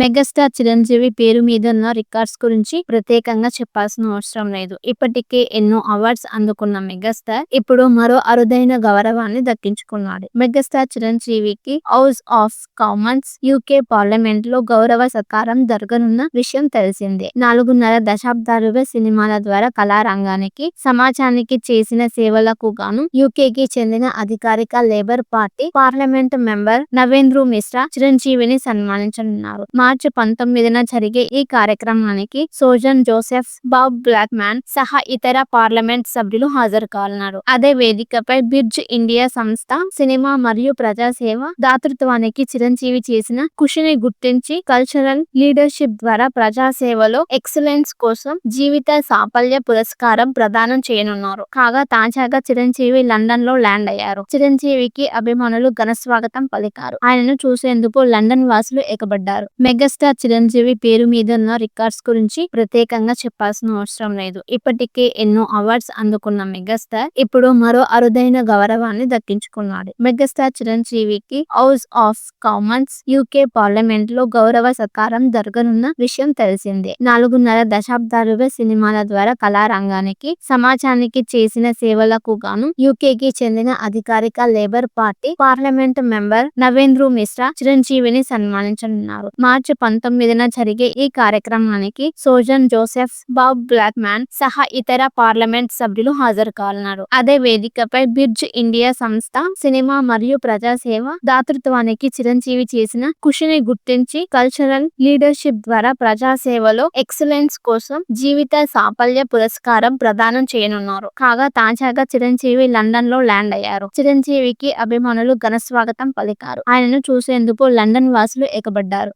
Megastar Chiranjeevi పేరు మీద ఉన్న రికార్డ్స్ గురించి ప్రత్యేకంగా చెప్పాల్సిన అవసరం లేదు. ఇప్పటికే ఎన్నో అవార్డ్స్ అందుకున్న మెగాస్టార్ ఇప్పుడు మరో అరుదైన గౌరవాన్ని దక్కించుకున్నాడు. మెగాస్టార్ చిరంజీవికి హౌస్ ఆఫ్ కామన్స్ యూకే పార్లమెంట్లో గౌరవ సత్కారం జరగనున్న విషయం తెలిసిందే. నాలుగున్నర దశాబ్దాలుగా సినిమాల ద్వారా కళారంగానికి సమాజానికి చేసిన సేవలకు గాను యూకేకి చెందిన అధికారిక Labour Party parliament member Navendu Mishra చిరంజీవిని సన్మానించనున్నారు. మార్చి పంతొమ్మిదిన జరిగే ఈ కార్యక్రమానికి Sojan Joseph Bob Blackman సహా ఇతర పార్లమెంట్ సభ్యులు హాజరు కానున్నారు అదే వేదికపై బిర్జ్ ఇండియా సంస్థ సినిమా మరియు ప్రజాసేవ దాతృత్వానికి చిరంజీవి చేసిన కృషిని గుర్తించి కల్చరల్ లీడర్షిప్ ద్వారా ప్రజాసేవలో ఎక్సలెన్స్ కోసం జీవిత సాఫల్య పురస్కారం ప్రదానం చేయనున్నారు. కాగా తాజాగా చిరంజీవి లండన్లో ల్యాండ్ అయ్యారు. చిరంజీవికి అభిమానులు ఘన స్వాగతం పలికారు. ఆయనను చూసేందుకు లండన్ వాసులు ఎగబడ్డారు మెగాస్టార్ చిరంజీవి పేరు మీద ఉన్న రికార్డ్స్ గురించి ప్రత్యేకంగా చెప్పాల్సిన అవసరం లేదు. ఇప్పటికే ఎన్నో అవార్డ్స్ అందుకున్న మెగాస్టార్ ఇప్పుడు మరో అరుదైన గౌరవాన్ని దక్కించుకున్నాడు. మెగాస్టార్ చిరంజీవికి హౌస్ ఆఫ్ కామన్స్ యూకే పార్లమెంట్లో గౌరవ సత్కారం జరగనున్న విషయం తెలిసిందే. నాలుగున్నర దశాబ్దాలుగా సినిమాల ద్వారా కళారంగానికి సమాజానికి చేసిన సేవలకు గాను యూకేకి చెందిన అధికారిక Labour Party parliament member Navendu Mishra చిరంజీవిని సన్మానించనున్నారు. మార్చి పంతొమ్మిదిన జరిగే ఈ కార్యక్రమానికి Sojan Joseph Bob Blackman సహా ఇతర పార్లమెంట్ సభ్యులు హాజరు కానున్నారు అదే వేదికపై బిర్జ్ ఇండియా సంస్థ సినిమా మరియు ప్రజాసేవ దాతృత్వానికి చిరంజీవి చేసిన కృషిని గుర్తించి కల్చరల్ లీడర్షిప్ ద్వారా ప్రజాసేవలో ఎక్సలెన్స్ కోసం జీవిత సాఫల్య పురస్కారం ప్రదానం చేయనున్నారు. కాగా తాజాగా చిరంజీవి లండన్లో ల్యాండ్ అయ్యారు. చిరంజీవికి అభిమానులు ఘన స్వాగతం పలికారు. ఆయనను చూసేందుకు లండన్ వాసులు ఎగబడ్డారు